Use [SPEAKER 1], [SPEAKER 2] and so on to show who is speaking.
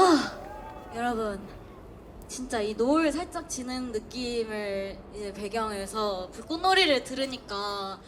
[SPEAKER 1] 아, 여러분 진짜 이 노을 살짝 지는 느낌을 이제 배경에서 불꽃놀이를 들으니까